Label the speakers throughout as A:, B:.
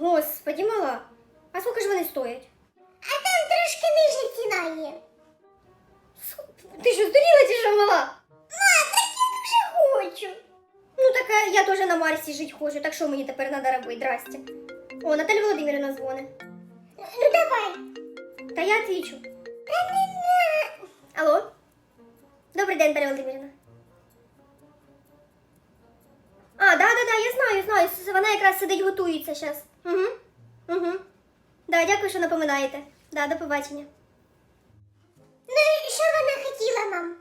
A: Господі, мала. А скільки ж вони стоять?
B: А там трошки нижча ціна є.
A: Ти що, здуріла чи що, мала?
B: Ма, так я дуже хочу.
A: Ну так а я теж на Марсі жити хочу, так що мені тепер треба робити? Здрасте. О, Наталя Володимирівна дзвонить.
B: Ну давай.
A: Та я отвічу.
B: Та не на.
A: Алло? Добрий день, Наталя Володимирівна. А, да, да, да, я знаю, знаю. Вона якраз сидить, готується зараз. Угу. Угу. Да, дякую, що напоминаєте. Да, до побачення.
B: Ну і що вона хотіла, мам?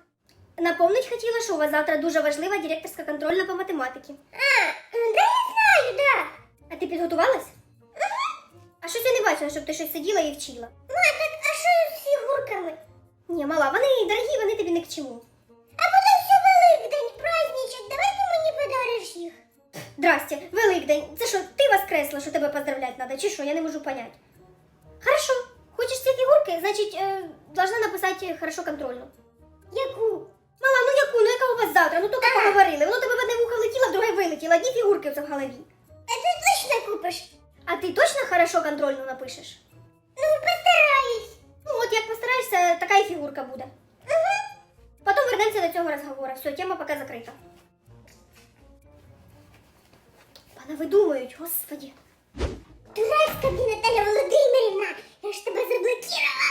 A: Напомнить хотіла, що у вас завтра дуже важлива директорська контрольна по математиці.
B: А, ну да я знаю, да.
A: А ти підготувалась? А щось я не бачила, щоб ти щось сиділа і вчила.
B: Ма, так а що з фігурками?
A: Ні, мала, вони дорогі, вони тобі не к чому. Здрасте, Великдень. Це що, ти воскресла, що тебе поздравляти треба, чи що? Я не можу понять. Хорошо, хочеш ці фігурки, значить, е, должна написати хорошо контрольну.
B: Яку?
A: Мала, ну яку, ну яка у вас завтра? Ну тільки поговорили. Воно тебе в одне вухо влетіло, в друге вилетіло, одні фігурки в голові.
B: А ти точно купиш?
A: А ти точно хорошо контрольну напишеш?
B: Ну, постараюсь.
A: Ну от як постараєшся, така і фігурка буде. Потім вернемося до цього розговору. Все, тема поки закрита. Пана видумують, господі.
B: Дурацька ти, Наталя Володимирівна, я ж тебе заблокувала.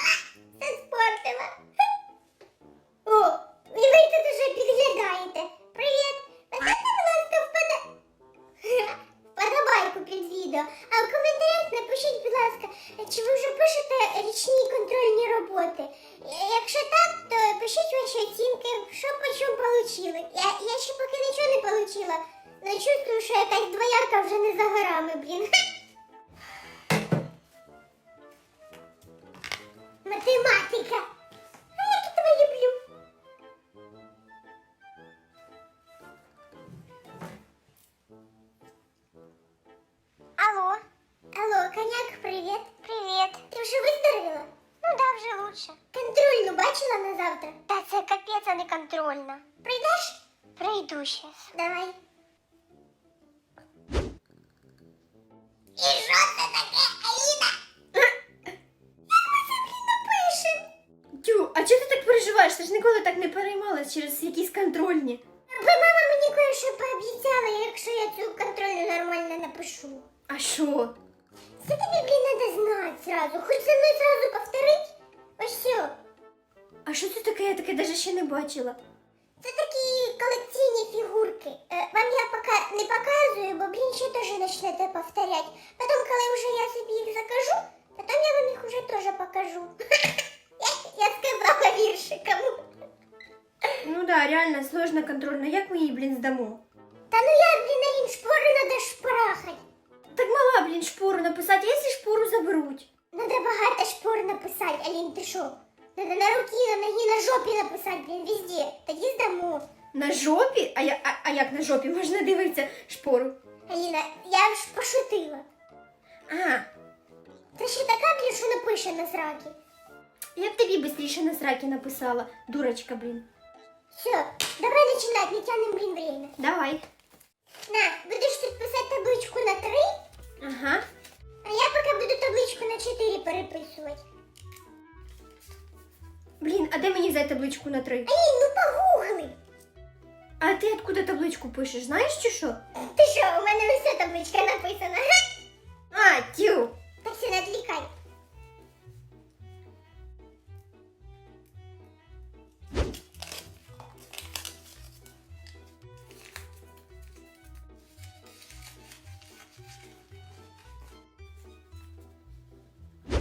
B: Давай. І що це таке, Аліна?
A: Тю, а чого ти так переживаєш? Ти ж ніколи так не переймалась через якісь контрольні.
B: Бо мама мені кое-що пообіцяла, якщо я цю контрольну нормально напишу.
A: А що?
B: Це тобі, блін, треба знати зразу. Хоч за мною зразу повторить. Ось все.
A: А що це таке? Я таке навіть ще не бачила.
B: Це такі колекційні фігурки. Е, вам я поки не показую, бо, блін, ще теж почнете повторять. Потім, коли вже я собі їх закажу, потім я вам їх уже теж покажу. Я, сказала віршиком.
A: Ну да, реально сложна контрольна. Як ми її, блін, здамо?
B: Та ну я, блін, на їм шпори треба шпарахать.
A: Так мала, блін, шпору написати, а якщо шпору заберуть?
B: Надо багато шпор написати, Алін, ти що? Надо на руки, на ноги, на жопі написати, блін, везде. Тоді здамо.
A: На жопі? А, я, а, а як на жопі можна дивитися шпору?
B: Аліна, я ж пошутила.
A: А,
B: Це ще така, блін, що напише на зраки.
A: я б тобі швидше на сраки написала, дурочка, блін.
B: Все, давай починати, не тянем, блін, время.
A: Давай.
B: На, табличку на три? Алін, ну погугли.
A: А ти откуда табличку пишеш, знаєш чи що?
B: Ти що, у мене усе табличка написана.
A: А, тю.
B: Так все, не відвлікай.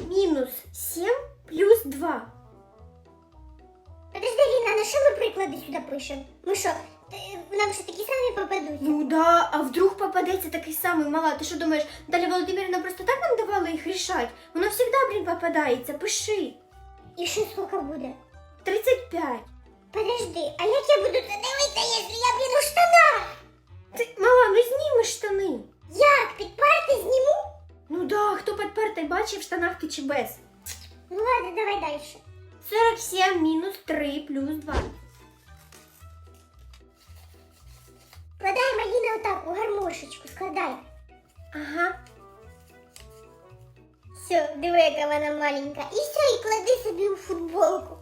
A: Мінус 7 плюс 2.
B: Сюди пишемо? Ми що, ти- нам що такі самі попадуть?
A: Ну да, а вдруг попадеться такий самий мала. Ти що думаєш, Далі Володимирівна просто так нам давала їх рішати? Воно завжди, блін, попадається. Пиши.
B: І що скільки буде?
A: 35.
B: Подожди, а як я буду це дивитися, якщо я, блін, у штанах?
A: Ти, мала, ну знімеш штани.
B: Як? Під парти зніму
A: ти бачив в штанах ти чи без?
B: Ну ладно, давай дальше.
A: 47 мінус 3 плюс 2.
B: Складаємо отак у гармошечку, складай.
A: Ага.
B: Все, диви, яка вона маленька. І все, і клади собі у футболку.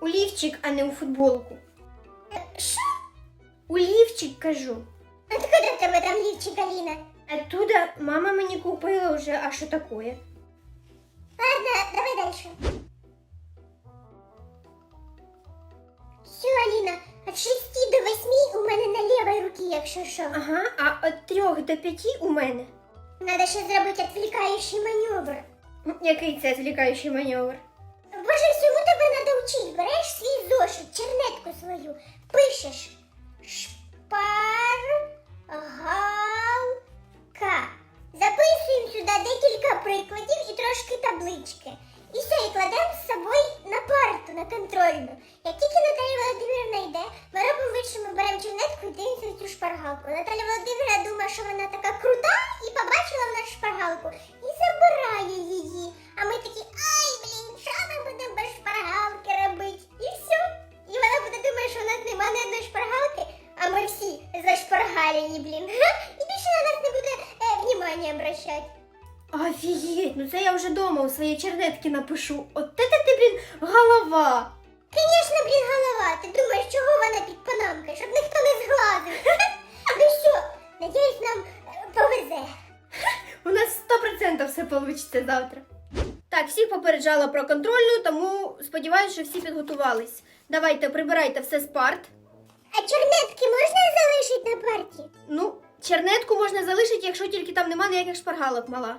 A: У лівчик, а не у футболку.
B: Що?
A: У лівчик кажу.
B: Откуда в тебе там лівчик, Аліна?
A: Оттуда мама мені купила вже, а що таке?
B: Якщо що.
A: Ага, а від 3 до 5 у мене.
B: Надо ще зробити відвлікаючий маневр.
A: Який це звлікаючий маневр?
B: Боже, всьому тебе надо учить. Береш свій зошит, чернетку свою, пишеш шпаргалка. Записуємо сюди декілька прикладів і трошки таблички. І все, і кладемо з собою на парту, на контрольну.
A: Напишу. От це ти, блін, голова.
B: Звісно, блін, голова. Ти думаєш, чого вона під панамкою, щоб ніхто не зглазив. Ну що, надіюсь, нам е, повезе.
A: У нас 100% все вийде завтра. Так, всіх попереджала про контрольну, тому сподіваюся, що всі підготувались. Давайте, прибирайте все з парт.
B: А чернетки можна залишити на парті?
A: Ну, чернетку можна залишити, якщо тільки там нема ніяких шпаргалок мала.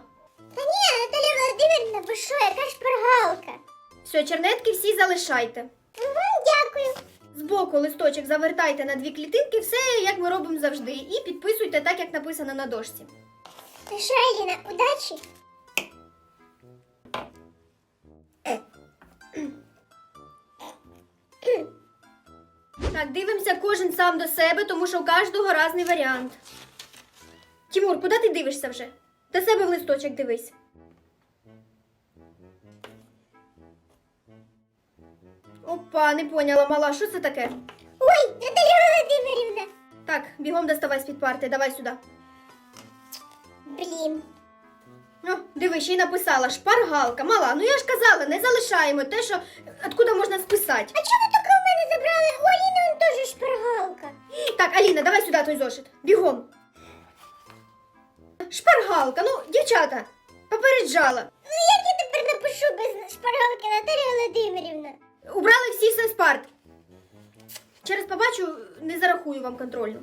B: Та ні, Наталя Володимирівна, ви що, яка шпаргалка?
A: Все, чернетки всі залишайте.
B: Угу, дякую.
A: Збоку листочок завертайте на дві клітинки, все як ми робимо завжди. І підписуйте так, як написано на дошці.
B: Ну що, Аліна, удачі?
A: Так, дивимося кожен сам до себе, тому що у кожного різний варіант. Тимур, куди ти дивишся вже? До себе в листочок дивись. Опа, не поняла, мала, що це таке?
B: Ой, Наталя Володимирівна.
A: Так, бігом доставай з-під парти, давай сюди.
B: Блін.
A: Ну, диви, ще й написала шпаргалка. Мала, ну я ж казала, не залишаємо те, що откуда можна списати.
B: А чому таке в мене забрали? У Аліни он теж шпаргалка.
A: Так, Аліна, давай сюди той зошит. Бігом. Шпаргалка, ну, дівчата, попереджала.
B: Ну як я тепер напишу без шпаргалки Наталія Володимирівна?
A: Убрали всі все з парт. Через побачу, не зарахую вам контрольну.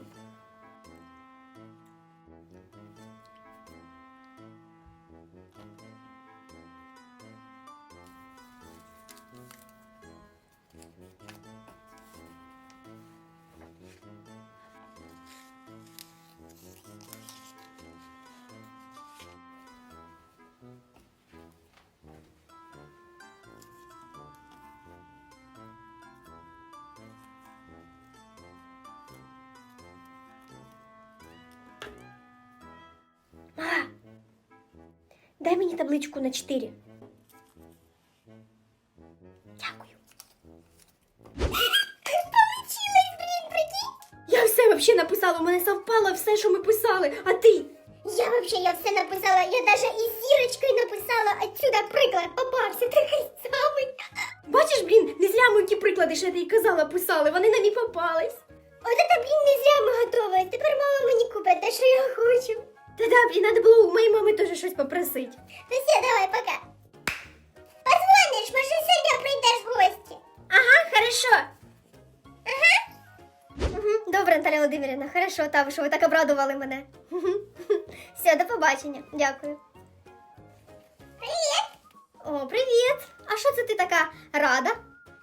A: Дай мені табличку на 4. Дякую.
B: Получилось, блін, прикинь.
A: Я все вообще написала, у мене совпало все, що ми писали, а ти?
B: Я вообще, я все написала, я даже і зірочкою написала, отсюда приклад попався такий самий.
A: Бачиш, блін, не зря ми ті приклади, що я тобі казала, писали, вони нам і попались.
B: От это, блін, не зря ми готові. Тепер мама мені купить те, що я хочу.
A: Та да, блін, треба було у моєї мами теж щось попросити.
B: Ну все, давай, пока. Позвониш, може сьогодні прийдеш в гості.
A: Ага, хорошо. Ага. Угу, добре, Наталя Володимирівна, хорошо, та ви що ви так обрадували мене. Все, до побачення. Дякую.
B: Привіт.
A: О, привіт! А що це ти така рада?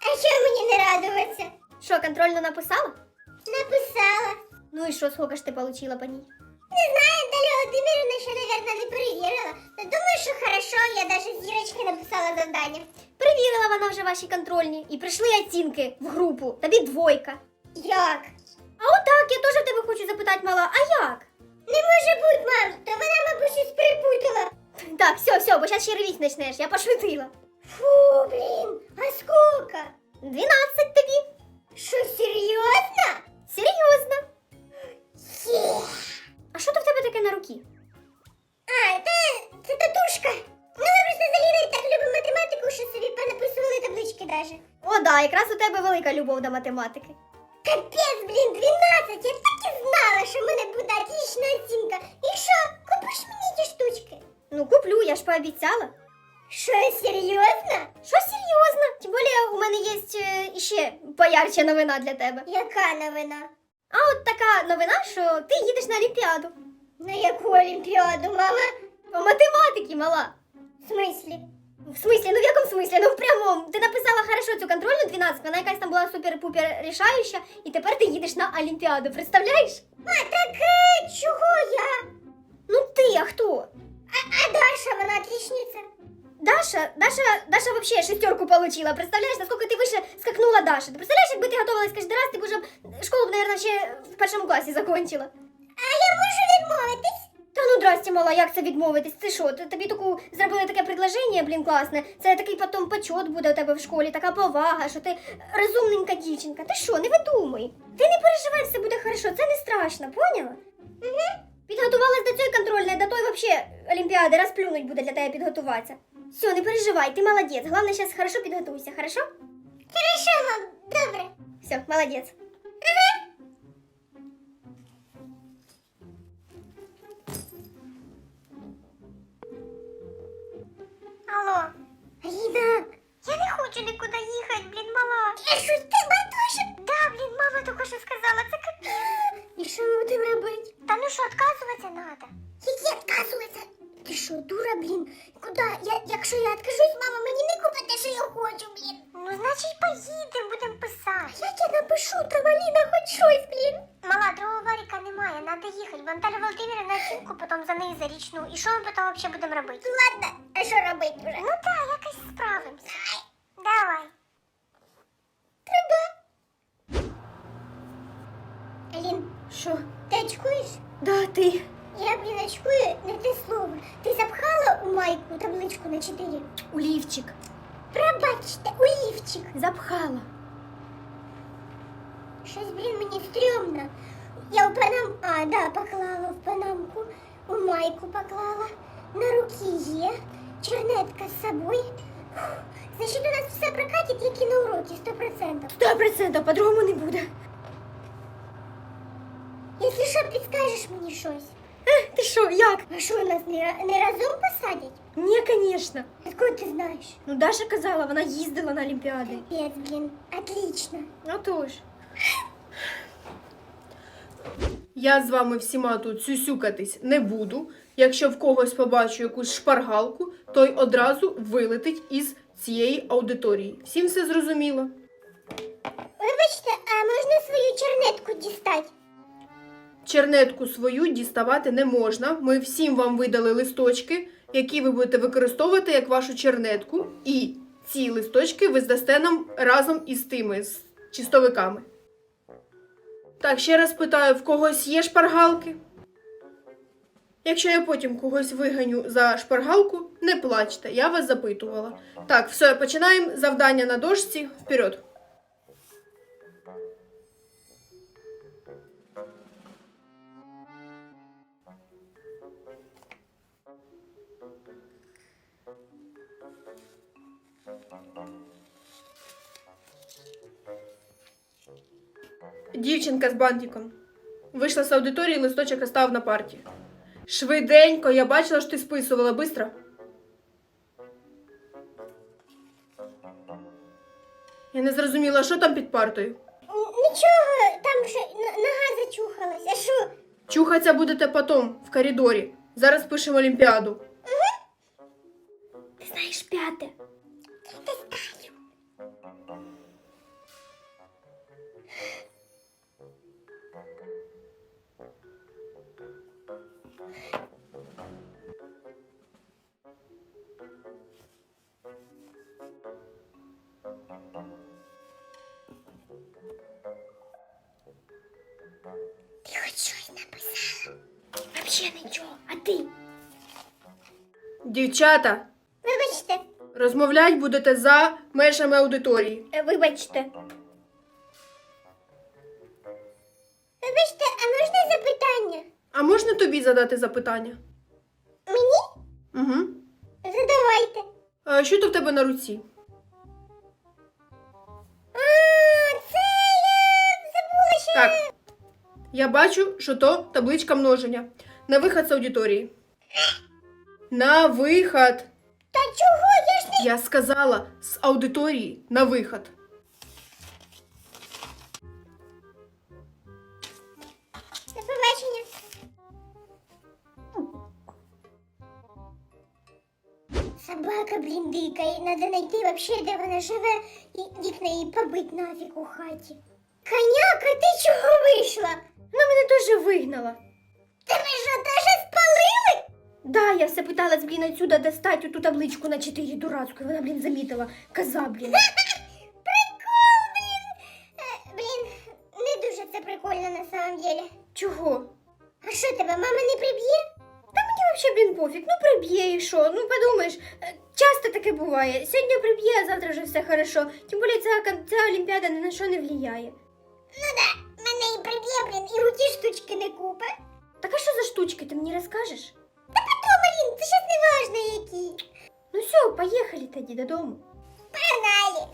B: А що мені не радуватися?
A: Що, контрольно написала?
B: Написала.
A: Ну і що, сколько ж ти получила по ній?
B: Не знаю, Наталя Володимирівна ще, наверное, не перевірила. Та думаю, що хорошо, я даже зірочки написала завдання.
A: Перевірила вона вже ваші контрольні і прийшли оцінки в групу. Тобі двойка.
B: Як?
A: А отак, я теж в тебе хочу запитати, мала, а як?
B: Не може бути, мам, то вона, мабуть, щось перепутала.
A: Так, все, все, бо зараз ще ревіть почнеш, я пошутила.
B: Фу, блін, а сколько?
A: 12 тобі.
B: Що, серйозно?
A: Серйозно.
B: Є.
A: А що то в тебе таке на руки?
B: А, це, це татушка. Ну, ми просто з Аліною так любимо математику, що собі понаписували таблички даже.
A: О, да, якраз у тебе велика любов до математики.
B: Капець, блін, 12. Я так і знала, що в мене буде отлична оцінка. І що, купиш мені ті штучки?
A: Ну, куплю, я ж пообіцяла.
B: Що, серйозно?
A: Що серйозно? Тим більше у мене є е, іще поярча новина для тебе.
B: Яка новина?
A: А от така новина, що ти їдеш на Олімпіаду.
B: На яку олімпіаду, мама?
A: По математиці, мала.
B: В смислі?
A: В смислі, ну в якому смислі? Ну в прямому. Ти написала хорошо цю контрольну 12, вона якась там була супер-пупер рішаюча, і тепер ти їдеш на Олімпіаду, представляєш?
B: А, так е, чого я?
A: Ну ти, а хто?
B: А, а Даша, вона отличниця.
A: Даша, Даша, Даша вообще шестерку получила. Представляешь, насколько ты выше скакнула Даша. Ты представляешь, якби ти готувалась кожен раз, ти б уже школу б, наверное, ще в першому класі закончила.
B: А я можу відмовитись?
A: Та ну здрасте, мала, як це відмовитись? Ти що? Ти- Тобі таку зробили таке предложення, блін, класне. Це такий потім почот буде у тебе в школі, така повага, що ти розумненька дівчинка. Ти що, не видумуй. Ти не переживай, все буде хорошо, це не страшно, поняла? Угу. Підготувалась до цієї контрольної, до той вообще Олімпіади, розплюнуть буде для тебе підготуватися. Все, не переживай, ти молодець. Головне, зараз хорошо підготуйся, хорошо?
B: Хорошо, мам, добре.
A: Все, молодець.
B: Алло. Аліна. Я не хочу нікуди їхати, блін, мала. Я що, ти матуша? Да, блін, мама тільки що сказала, це капець. І що ми будемо робити? Та ну що, відказуватися треба. Які відказуватися? Ти що, дура, блін? Куди? Я, якщо я відкажусь, мама мені не купить що я хочу, блін. Ну, значить, поїдемо, будемо писати. Як я напишу, Траваліна, хоч щось, блін. Мала, другого варіка немає, треба їхати, бо Наталя Володимирівна оцінку потім за неї зарічну. І що ми потім взагалі будемо робити? Ладно, а що робити вже? Ну так, якось справимося. Давай. Треба. Алін,
A: Що?
B: ти очкуєш?
A: Да, ти.
B: на 4?
A: У лівчик.
B: Пробачте, у лівчик.
A: Запхала.
B: Щось, блін, мені стрьомно. Я в панам... А, да, поклала в панамку, у майку поклала, на руки є, чернетка з собою. Фух, Значить, у нас все прокатить, як і на уроки, 100%.
A: Сто процентів, по-другому не буде.
B: Якщо що, підскажеш мені щось.
A: Е, ти що, як?
B: А що, нас не, не разом посадять?
A: Ні, звісно.
B: Откуда ти знаєш?
A: Ну, Даша казала, вона їздила на Олімпіади.
B: Пец, блін, отлично.
A: Отож.
C: Я з вами всіма тут сюсюкатись не буду. Якщо в когось побачу якусь шпаргалку, той одразу вилетить із цієї аудиторії. Всім все зрозуміло.
B: Вибачте, а можна свою чернетку дістати?
C: Чернетку свою діставати не можна. Ми всім вам видали листочки, які ви будете використовувати як вашу чернетку. І ці листочки ви здасте нам разом із тими з чистовиками. Так, ще раз питаю, в когось є шпаргалки? Якщо я потім когось виганю за шпаргалку, не плачте, я вас запитувала. Так, все, починаємо завдання на дошці. Вперед. Дівчинка з бантиком. Вийшла з аудиторії, листочок остав на парті. Швиденько, я бачила, що ти списувала бистро. Я не зрозуміла, що там під партою.
B: Нічого, там ще нога зачухалась. А що?
C: Чухаться будете потом, в коридорі. Зараз пишемо Олімпіаду.
A: Ти знаєш п'яте.
C: Дівчата,
B: Вибачте,
C: розмовлять будете за межами аудиторії.
A: Е, Вибачте.
B: вибачте, а можна запитання?
C: А можна тобі задати запитання?
B: Мені?
C: Угу.
B: Задавайте.
C: А що то в тебе на руці?
B: А, це я забула, що
C: Так. Я бачу, що то табличка множення. На виход з аудиторії. На виход.
B: Та чого? Я ж не
C: Я сказала з аудиторії на виход.
B: До побачення. Собака, блін, дика, і треба знайти вообще, де вона живе, і вікна її побить нафіг у хаті. Коняка, ти чого вийшла?
A: Вона мене теж вигнала.
B: Тебе що, теж спалили?
A: Да, я все пыталась, блін, отсюда достать оту табличку на 4 дурацьку, вона, блін, замітила. Коза, блін.
B: Прикол, блін. Е, Блін, не дуже це прикольно на самом деле.
A: Чого?
B: А що тебе, мама не приб'є?
A: Та мені вообще, блін, пофіг. Ну приб'є і що? Ну подумаєш, е, часто таке буває. Сьогодні приб'є, а завтра вже все хорошо. Тим більше ця, кон- ця олімпіада ні на що не впливає.
B: Ну да, мене і приб'є, блін, і у ті штучки не купе.
A: Так а що за штучки, ти мені розкажеш?
B: Це щас не важно які.
A: Ну все, поїхали тоді додому.
B: Погнали.